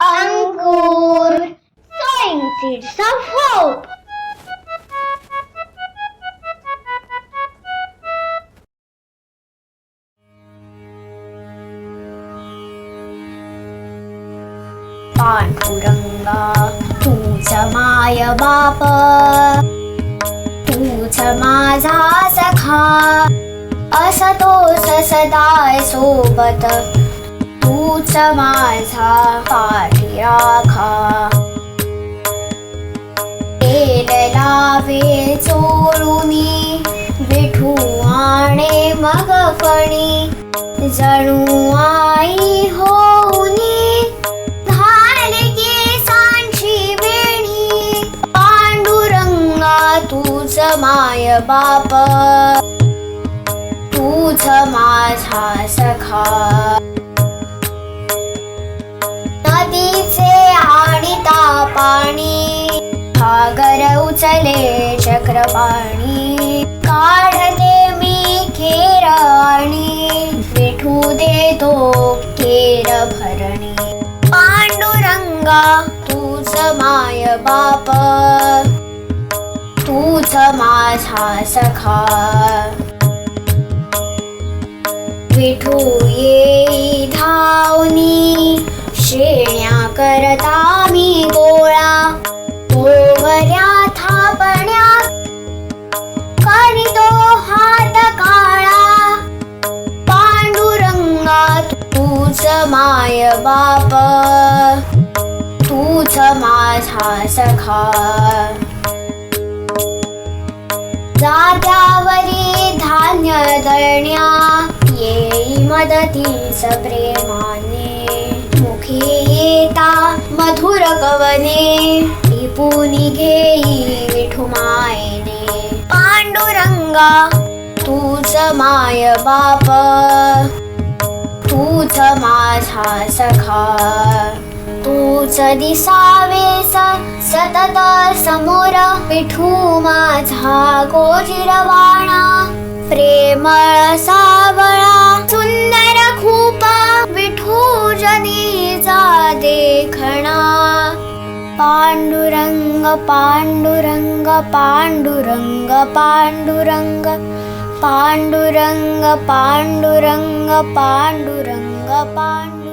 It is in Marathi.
Ankur sowing seeds of hope. पांडुरंगा तूच माय बाप। तूच माझा सखा। असतोस सदाय सोबत। तूच माझा पाठी राखा तेल लावे चोरुनी विठू आणे मग फणी जणू आई होऊनी घाले केसांची वेणी। पांडुरंगा तूच माय बाप। तूच माझा सखा। उचले चक्रपाणी. काढले मी खेर आणि विठू देतो केर भरणी. पांडुरंगा तूच माय बाप. तूच माझा सखा. विठू ये धावनी शेण्या करता माय बाप तूच माझा सखा. जात्यावरी धान्य दळण्या येई मदतीस प्रेमाने. मुखी येता मधुर कवने टिपूनी घेई विठू पांडुरंगा तूच माय बाप. तूच माझा सखा तूच दिसावेस सतत समोर विठू माझा गोजिरवाणा. प्रेमळ सावळा सुंदर खूप. विठू जनीचा देखणा. पांडुरंग पांडुरंग पांडुरंग पांडुरंग. पाण्डुरङ्ग पाण्डुरङ्ग पाण्डुरङ्ग पाण्डु